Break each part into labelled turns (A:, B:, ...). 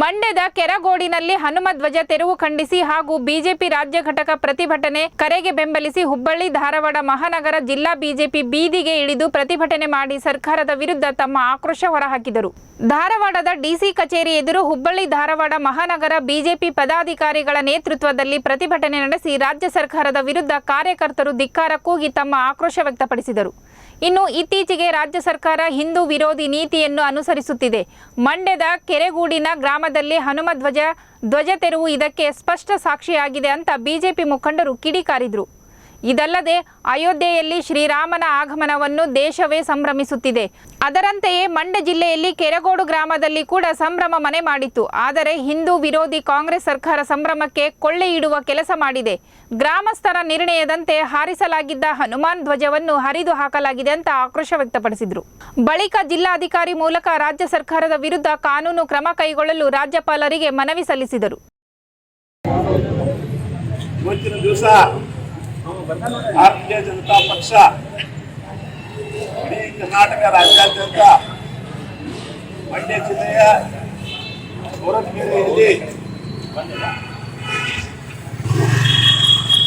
A: ಮಂಡ್ಯದ ಕೆರಗೋಡಿನಲ್ಲಿ ಹನುಮ ಧ್ವಜ ತೆರವು ಖಂಡಿಸಿ ಹಾಗೂ ಬಿಜೆಪಿ ರಾಜ್ಯ ಘಟಕ ಪ್ರತಿಭಟನೆ ಕರೆಗೆ ಬೆಂಬಲಿಸಿ ಹುಬ್ಬಳ್ಳಿ, ಧಾರವಾಡ, ಮಹಾನಗರ ಜಿಲ್ಲಾ ಬಿಜೆಪಿ ಬೀದಿಗೆ ಇಳಿದು ಪ್ರತಿಭಟನೆ ಮಾಡಿ ಸರ್ಕಾರದ ವಿರುದ್ಧ ತಮ್ಮ ಆಕ್ರೋಶ ಹೊರಹಾಕಿದರು. ಧಾರವಾಡದ ಡಿಸಿ ಕಚೇರಿ ಎದುರು ಹುಬ್ಬಳ್ಳಿ, ಧಾರವಾಡ, ಮಹಾನಗರ ಬಿಜೆಪಿ ಪದಾಧಿಕಾರಿಗಳ ನೇತೃತ್ವದಲ್ಲಿ ಪ್ರತಿಭಟನೆ ನಡೆಸಿ ರಾಜ್ಯ ಸರ್ಕಾರದ ವಿರುದ್ಧ ಕಾರ್ಯಕರ್ತರು ಧಿಕ್ಕಾರ ಕೂಗಿ ತಮ್ಮ ಆಕ್ರೋಶ ವ್ಯಕ್ತಪಡಿಸಿದರು. ಇನ್ನು ಇತ್ತೀಚೆಗೆ ರಾಜ್ಯ ಸರ್ಕಾರ ಹಿಂದೂ ವಿರೋಧಿ ನೀತಿಯನ್ನು ಅನುಸರಿಸುತ್ತಿದೆ. ಮಂಡ್ಯದ ಕೆರೆಗೂಡಿನ ಗ್ರಾಮದಲ್ಲಿ ಹನುಮ ಧ್ವಜ ಧ್ವಜ ತೆರವು ಇದಕ್ಕೆ ಸ್ಪಷ್ಟ ಸಾಕ್ಷಿಯಾಗಿದೆ ಅಂತ ಬಿಜೆಪಿ ಮುಖಂಡರು ಕಿಡಿಕಾರಿದ್ರು. ಇದಲ್ಲದೆ ಅಯೋಧ್ಯೆಯಲ್ಲಿ ಶ್ರೀರಾಮನ ಆಗಮನವನ್ನು ದೇಶವೇ ಸಂಭ್ರಮಿಸುತ್ತಿದೆ. ಅದರಂತೆಯೇ ಮಂಡ್ಯ ಜಿಲ್ಲೆಯಲ್ಲಿ ಕೆರಗೋಡು ಗ್ರಾಮದಲ್ಲಿ ಕೂಡ ಸಂಭ್ರಮ ಮನೆ ಮಾಡಿತ್ತು. ಆದರೆ ಹಿಂದೂ ವಿರೋಧಿ ಕಾಂಗ್ರೆಸ್ ಸರ್ಕಾರ ಸಂಭ್ರಮಕ್ಕೆ ಕೊಳ್ಳೆ ಇಡುವ ಕೆಲಸ ಮಾಡಿದೆ. ಗ್ರಾಮಸ್ಥರ ನಿರ್ಣಯದಂತೆ ಹಾರಿಸಲಾಗಿದ್ದ ಹನುಮಾನ್ ಧ್ವಜವನ್ನು ಹರಿದು ಹಾಕಲಾಗಿದೆ ಅಂತ ಆಕ್ರೋಶ ವ್ಯಕ್ತಪಡಿಸಿದರು. ಬಳಿಕ ಜಿಲ್ಲಾಧಿಕಾರಿ ಮೂಲಕ ರಾಜ್ಯ ಸರ್ಕಾರದ ವಿರುದ್ಧ ಕಾನೂನು ಕ್ರಮ ಕೈಗೊಳ್ಳಲು ರಾಜ್ಯಪಾಲರಿಗೆ ಮನವಿ ಸಲ್ಲಿಸಿದರು.
B: ಭಾರತೀಯ ಜನತಾ ಪಕ್ಷ ಇಡೀ ಕರ್ನಾಟಕ ರಾಜ್ಯಾದ್ಯಂತ ಮಂಡ್ಯ ಜಿಲ್ಲೆಯ ಹೊರಕೆರೆಯಲ್ಲಿ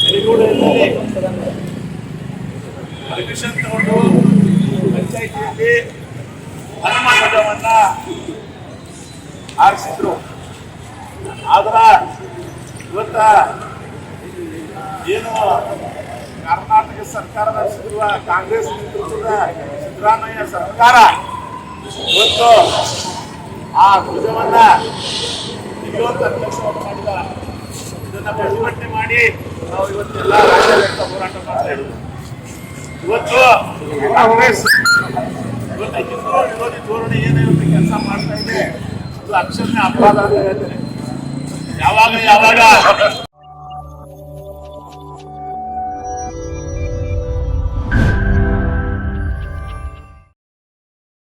B: ಬೆಳಗೂಡಿನಲ್ಲಿ ಪರ್ಮಿಷನ್ ತಗೊಂಡು ಪಂಚಾಯಿತಿಯಲ್ಲಿ ಹನುಮ ಧ್ವಜವನ್ನ ಆರಿಸಿದ್ರು. ಆದ್ರ ಇವತ್ತ ಏನು ಕರ್ನಾಟಕ ಸರ್ಕಾರ ನಡೆಸುತ್ತಿರುವ ಕಾಂಗ್ರೆಸ್ ನೇತೃತ್ವದ ಸಿದ್ದರಾಮಯ್ಯ ಸರ್ಕಾರ ಇವತ್ತು ಆ ಧ್ವಜವನ್ನ ಇವತ್ತು ಅಧ್ಯಕ್ಷವನ್ನು ಮಾಡಿದ ಇದನ್ನ ಪ್ರತಿಭಟನೆ ಮಾಡಿ ನಾವು ಇವತ್ತೆಲ್ಲ ರಾಜ್ಯಾದ್ಯಂತ ಹೋರಾಟ ಮಾಡ್ತಾ ಇವತ್ತು ಕಾಂಗ್ರೆಸ್ ಇವತ್ತು ಹಿಂದೂ ವಿರೋಧಿ ಧೋರಣೆ ಏನೇನು ಕೆಲಸ ಮಾಡ್ತಾ ಇದೆ, ಅದು ಅಕ್ಷರನೇ ಅಪರಾಧ ಅಂತ ಹೇಳ್ತೇನೆ ಯಾವಾಗ ಯಾವಾಗ?